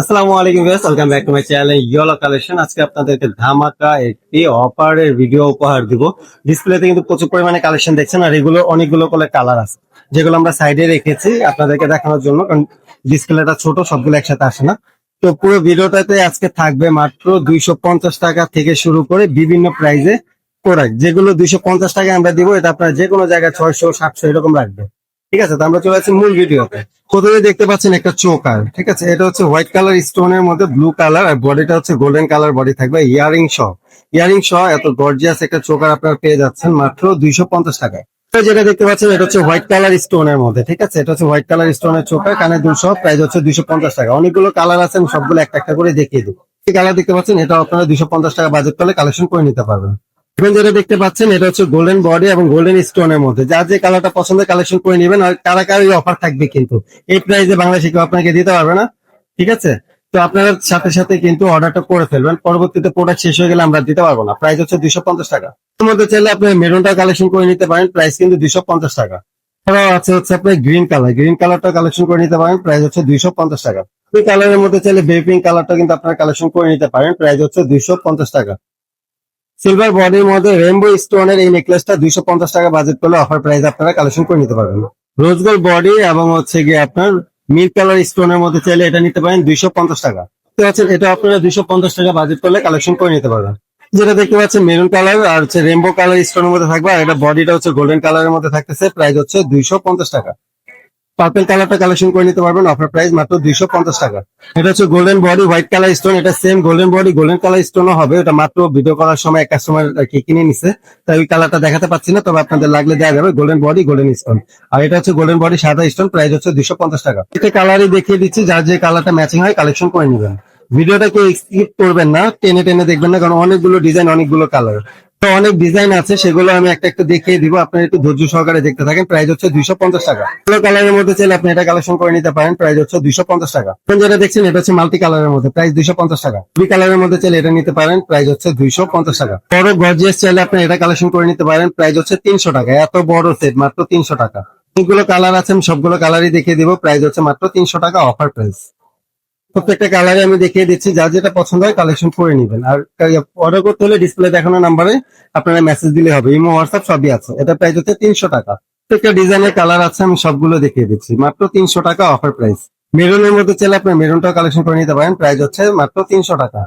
আসসালামু আলাইকুম viewers, welcome back to my channel yellow collection. আজকে আপনাদেরকে ধামাকা একটি অফারের ভিডিও উপহার দিব। ডিসপ্লেতে কিন্তু প্রচুর পরিমাণে কালেকশন দেখছেন আর এগুলো অনেকগুলো করে কালার আছে। যেগুলো আমরা সাইডে রেখেছি আপনাদেরকে দেখানোর জন্য, কারণ ডিসপ্লেটা ছোট, সবগুলো একসাথে আসে না। তো পুরো ভিডিওটাতে আজকে থাকবে মাত্র দুইশো পঞ্চাশ টাকা থেকে শুরু করে বিভিন্ন প্রাইজে প্রোডাক্ট যেগুলো দুইশো পঞ্চাশ টাকা আমরা দিব, এটা আপনার যে কোনো জায়গায় ছয়শো, সাতশো এরকম রাখবে ঠিক আছে, তো আমরা চলে আসছি মূল ভিডিওতে। প্রথমে দেখতে পাচ্ছেন একটা চোকার, ঠিক আছে? এটা হচ্ছে হোয়াইট কালার স্টোনের মধ্যে ব্লু কালার আর বডিটা হচ্ছে গোল্ডেন কালার বডি থাকবে, ইয়ারিং সহ ইয়ারিং সহ এত গর্জিয়াস একটা চোকার আপনারা পেয়ে যাচ্ছেন মাত্র দুইশো পঞ্চাশ টাকায়। যেটা দেখতে পাচ্ছেন, এটা হচ্ছে হোয়াইট কালার স্টোন এর মধ্যে, ঠিক আছে? এটা হচ্ছে হোয়াইট কালার স্টোনের চোকার কানে দুশো প্রাইস হচ্ছে দুইশো পঞ্চাশ টাকা। অনেকগুলো কালার আছে, আমি সবগুলো একটা একটা করে দেখিয়ে এই কালার দেখতে পাচ্ছেন এটা আপনারা দুইশো পঞ্চাশ টাকা বাজেট করলে কালেকশন করে নিতে পারবেন। যেটা দেখতে পাচ্ছেন, এটা হচ্ছে গোল্ডেন বডি এবং গোল্ডেন স্টোনের মধ্যে। যার যে কালারটা পছন্দ কালেকশন করে নেবেন আর কারা কারা অফার থাকবে কিন্তু। এই প্রাইসে বাংলাদেশে কেউ আপনাকে দিতে পারবে না, ঠিক আছে? তো আপনারা সাথে সাথে কিন্তু অর্ডারটা করে ফেলবেন। পরবর্তীতে প্রোডাক্ট শেষ হয়ে গেলে আমরা দিতে পারব না। প্রাইস হচ্ছে দুইশো পঞ্চাশ টাকা। এর মধ্যে চাইলে আপনি মেরুনটা কালেকশন করে নিতে পারেন। প্রাইস কিন্তু দুইশো পঞ্চাশ টাকা। এছাড়াও আছে হচ্ছে আপনার গ্রিন কালার গ্রিন কালারটা কালেকশন করে নিতে পারেন। প্রাইস হচ্ছে দুইশো পঞ্চাশ টাকা। এই কালারের মধ্যে চাইলে বেপিং কালারটা কিন্তু আপনারা কালেকশন করে নিতে পারেন। প্রাইস হচ্ছে দুইশো পঞ্চাশ টাকা। সিলভার বডির মধ্যে রেনবো স্টোনের এই নেকলেসটা দুইশো পঞ্চাশ টাকা বাজেট করলে অফার প্রাইস আপনারা কালেকশন করে নিতে পারবেন। রোজ গোল্ড বডি এবং হচ্ছে গিয়ে আপনার মিল্ক কালার স্টোনের মধ্যে চাইলে এটা নিতে পারেন দুইশো পঞ্চাশ টাকা। তো আছে এটা আপনারা দুইশো পঞ্চাশ টাকা বাজেট করলে কালেকশন করে নিতে পারবেন। যেটা দেখতে পাচ্ছেন মেরুন কালার আর হচ্ছে রেমবো কালার স্টোনের মধ্যে থাকবে, আর এটা বডিটা হচ্ছে গোল্ডেন কালারের মধ্যে থাকতেছে প্রাইস হচ্ছে দুইশো পঞ্চাশ টাকা। পার্পল কালারটা কালেকশন করে নিতে পারবেন। অফার প্রাইস মাত্র দুইশো পঞ্চাশ টাকা। এটা হচ্ছে golden body white colour stone এটা same golden body golden colour স্টোনও হবে। এটা মাত্র ভিডিও করার সময় এক কাস্টমার কি কিনে নিছে। তাই ওই কালারটা দেখাতে পাচ্ছি না, তবে আপনাদের লাগলে দেওয়া যাবে গোল্ডেন বডি গোল্ডেন স্টোন আর এটা হচ্ছে গোল্ডেন বডি সাদা স্টোন প্রাইস হচ্ছে দুইশো পঞ্চাশ টাকা। এটা কালারই দেখিয়ে দিচ্ছি, যার যে কালারটা ম্যাচিং হয় কালেকশন করে নেবেন। ভিডিওটা কেউ স্কিপ করবেন না, টেনে টেনে দেখবেন না, কারণ অনেকগুলো ডিজাইন অনেকগুলো কালার তো অনেক ডিজাইন আছে, সেগুলো আমি একটা একটা দেখিয়ে দিব। আপনারা একটু ধৈর্য সহকারে দেখতে থাকেন। প্রাইস হচ্ছে দুইশো পঞ্চাশ টাকা। কালো কালারের মধ্যে চাইলে আপনি এটা কালেকশন করে নিতে পারেন। প্রাইস হচ্ছে দুইশো পঞ্চাশ টাকা। যেটা দেখছেন, এটা হচ্ছে মাল্টি কালারের মধ্যে। প্রাইস দুইশো পঞ্চাশ টাকা। দুই কালারের মধ্যে চাইলে এটা নিতে পারেন। প্রাইস হচ্ছে দুইশো পঞ্চাশ টাকা। বড় গর্জিয়াস চাইলে আপনি এটা কালেকশন করে নিতে পারেন। প্রাইস হচ্ছে তিনশো টাকা। এত বড় সেট মাত্র তিনশো টাকা। অনেকগুলো কালার আছে, আমি সবগুলো কালারই দেখিয়ে দিব। প্রাইস হচ্ছে মাত্র তিনশো টাকা অফার প্রাইস প্রত্যেকটা কালারে আমি দেখিয়ে দিচ্ছি যা যেটা পছন্দ হয় কালেকশন করে নেবেন। আর অর্ডার করতে হলে ডিসপ্লে দেখানো নাম্বারে আপনারা মেসেজ দিলে হবে। ইমো হোয়াটসঅ্যাপ সবই আছে। এটা প্রাইস হচ্ছে তিনশো টাকা। প্রত্যেকটা ডিজাইনের কালার আছে, আমি সবগুলো দেখিয়ে দিচ্ছি। মাত্র তিনশো টাকা অফার প্রাইস মেরুনের মধ্যে চাইলে আপনি মেরুনটাও কালেকশন করে নিতে পারেন। প্রাইস হচ্ছে মাত্র তিনশো টাকা।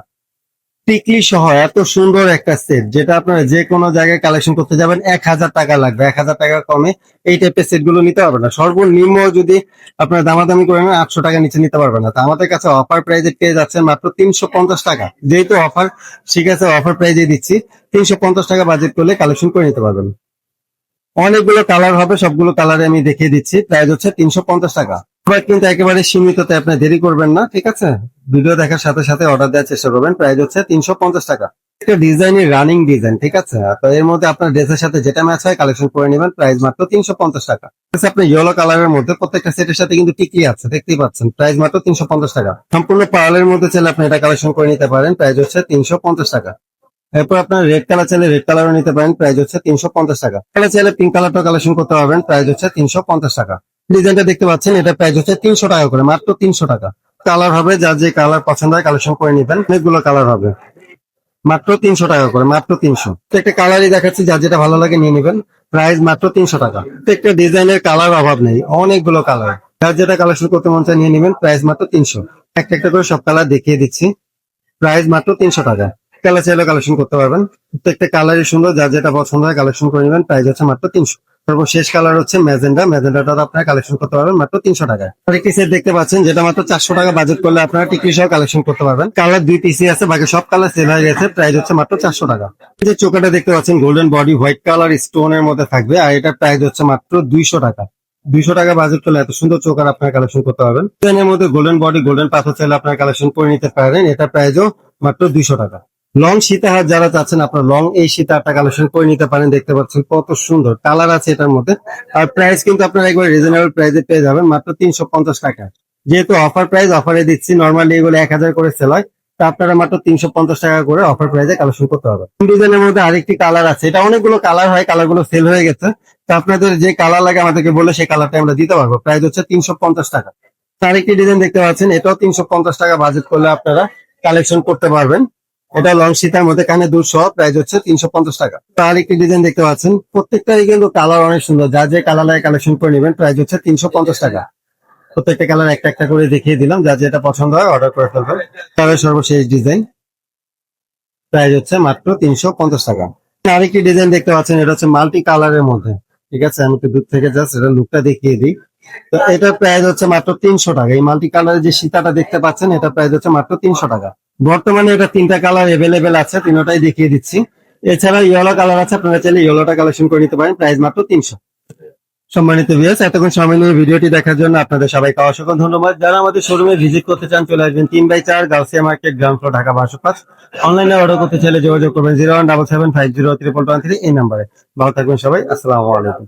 টিকলি সহ এত সুন্দর একটা সেট যেটা আপনারা যে কোনো জায়গায় কালেকশন করতে যাবেন, এক হাজার টাকা লাগবে। এক হাজার টাকা কমে এই টাইপের সেটগুলো নিতে পারবেন না। সর্বনিম্ন যদি আপনারা দামাদামি করে আটশো টাকা নিচে নিতে পারবেন না। তো আমাদের কাছে অফার প্রাইজে পেয়ে যাচ্ছেন মাত্র তিনশো পঞ্চাশ টাকা। যেহেতু অফার ঠিক আছে অফার প্রাইজে দিচ্ছি, তিনশো পঞ্চাশ টাকা বাজেট করলে কালেকশন করে নিতে পারবেন। অনেকগুলো কালার হবে, সবগুলো কালারে আমি দেখিয়ে দিচ্ছি। প্রাইস হচ্ছে তিনশো পঞ্চাশ টাকা। এবার কিন্তু একেবারে সীমিততে আপনি দেরি করবেন না, ঠিক আছে? ভিডিও দেখার সাথে সাথে অর্ডার দেওয়ার চেষ্টা করবেন প্রাইস হচ্ছে তিনশো পঞ্চাশ টাকা। একটা ডিজাইনের রানিং ডিজাইন ঠিক আছে? তো এর মধ্যে আপনার ড্রেসের সাথে যেটা ম্যাচ হয় কালেকশন করে নেবেন প্রাইস মাত্র তিনশো পঞ্চাশ টাকা। আপনার ইয়েলো কালারের মধ্যে প্রত্যেকটা সেটের সাথে কিন্তু টিকি আছে, দেখতেই পাচ্ছেন প্রাইস মাত্র তিনশো পঞ্চাশ টাকা। সম্পূর্ণ পার্লের মধ্যে চাইলে আপনি এটা কালেকশন করে নিতে পারেন প্রাইস হচ্ছে তিনশো পঞ্চাশ টাকা। এরপর আপনার রেড কালার চাইলে রেড কালারও নিতে পারেন প্রাইস হচ্ছে তিনশো পঞ্চাশ টাকা। কালার চাইলে পিঙ্ক কালারটা কালেকশন করতে পারবেন প্রাইস হচ্ছে তিনশো পঞ্চাশ টাকা। ডিজাইনটা দেখতে পাচ্ছেন, এটা প্রাইস হচ্ছে তিনশো টাকা করে, মাত্র তিনশো টাকা। কালার হবে যার যে কালার পছন্দ হয় কালেকশন করে নিবেন, অনেকগুলো কালার হবে। মাত্র তিনশো টাকা করে, মাত্র তিনশো। একটা কালারই দেখাচ্ছি যার যেটা ভালো লাগে নিয়ে নিবেন। প্রাইস মাত্র তিনশো টাকা। একটা ডিজাইনের কালার অভাব নেই, অনেকগুলো কালার যার যেটা কালেকশন করতে মন চায় নিয়ে নিবেন প্রাইস মাত্র তিনশো। একটা একটা করে সব কালার দেখিয়ে দিচ্ছি। প্রাইস মাত্র তিনশো টাকা। কালার চাইলে কালেকশন করতে পারবেন। প্রত্যেকটা কালারই সুন্দর যার যেটা পছন্দ হয় কালেকশন করে নেবেন প্রাইস হচ্ছে মাত্র তিনশো। তারপর শেষ কালার হচ্ছে ম্যাজেন্ডা। ম্যাজেন্ডাটা আপনারা কালেকশন করতে পারবেন মাত্র তিনশো টাকায়। আরেকটি সেট দেখতে পাচ্ছেন, যেটা মাত্র চারশো টাকা বাজেট করলে আপনারা টিকলি সহ কালেকশন করতে পারবেন। কালার দুই পিসি আছে, বাকি সব কালার সেল হয়ে গেছে প্রাইস হচ্ছে মাত্র চারশো টাকা। যে চোকাটা দেখতে পাচ্ছেন golden body white colour stone এর মধ্যে থাকবে, আর এটা প্রাইস হচ্ছে মাত্র দুইশো টাকা। দুইশো টাকা বাজেট করলে এত সুন্দর চোকার আপনারা কালেকশন করতে পারবেন। এর মধ্যে গোল্ডেন বডি গোল্ডেন পাথর চাইলে আপনারা কালেকশন করে নিতে পারেন এটা প্রাইসও মাত্র দুইশো টাকা। লং সীতাহার যারা চাচ্ছেন আপনার লং এই সীতাহারটা কালেকশন করে নিতে পারেন। দেখতে পাচ্ছেন কত সুন্দর কালার আছে এটার মধ্যে। আর প্রাইস কিন্তু আপনারা একবার রিজনেবল প্রাইসে পেয়ে যাবেন, মাত্র তিনশো পঞ্চাশ টাকা। যেহেতু অফার প্রাইস অফারে দিচ্ছি নর্মালি এগুলো এক হাজার করে সেল হয়। তা আপনারা মাত্র তিনশো পঞ্চাশ টাকা করে অফার প্রাইসে কালেকশন করতে হবে। ডিজাইনের মধ্যে আরেকটি কালার আছে। এটা অনেকগুলো কালার হয় কালারগুলো সেল হয়ে গেছে। তো আপনাদের যে কালার লাগে আমাদেরকে বলে সেই কালারটা আমরা দিতে পারব। প্রাইস হচ্ছে তিনশো পঞ্চাশ টাকা। আরেকটি ডিজাইন দেখতে পাচ্ছেন, এটাও তিনশো পঞ্চাশ টাকা বাজেট করলে আপনারা কালেকশন করতে পারবেন। এটা লং শীতার মধ্যে কানে দুশো প্রাইস হচ্ছে তিনশো পঞ্চাশ টাকা। তার একটি ডিজাইন দেখতে পাচ্ছেন প্রত্যেকটাই কিন্তু কালার অনেক সুন্দর। যা যে কালার কালেকশন করে নেবেন প্রাইস হচ্ছে তিনশো পঞ্চাশ টাকা। প্রত্যেকটা কালার একটা একটা করে দেখিয়ে দিলাম, যা যেটা পছন্দ হয় অর্ডার করে ফেলবেন। তবে সর্বশেষ ডিজাইন প্রাইস হচ্ছে মাত্র তিনশো পঞ্চাশ টাকা। আরেকটি ডিজাইন দেখতে পাচ্ছেন, এটা হচ্ছে মাল্টি কালারের মধ্যে। ঠিক আছে, আমি দূর থেকে জাস্ট এটা লুকটা দেখিয়ে দিই। তো এটার প্রাইস হচ্ছে মাত্র তিনশো টাকা। এই মাল্টি কালারের যে সীতাটা দেখতে পাচ্ছেন এটা প্রাইস হচ্ছে মাত্র তিনশো টাকা। বর্তমানে এটা তিনটা কালার এভেলেবেল আছে, তিনটাই দেখিয়ে দিচ্ছি। এছাড়া ইয়েলো কালার আছে, আপনারা চাইলে ইয়েলোটা কালেকশন করে নিতে পারেন প্রাইস মাত্র তিনশো। সম্মানিত ভিউয়ার্স এতক্ষণ সময় ভিডিওটি দেখার জন্য আপনাদের সবাইকে অসংখ্য ধন্যবাদ। যারা আমাদের শোরুমে ভিজিট করতে চান, চলে আসবেন তিন বাই চার, Gausia market ground floor Dhaka বারোশো পাঁচ অনলাইনে অর্ডার করতে চাইলে যোগাযোগ করবেন zero one double seven five zero triple one three এই নাম্বারে। ভালো থাকবেন সবাই, আসসালামু আলাইকুম।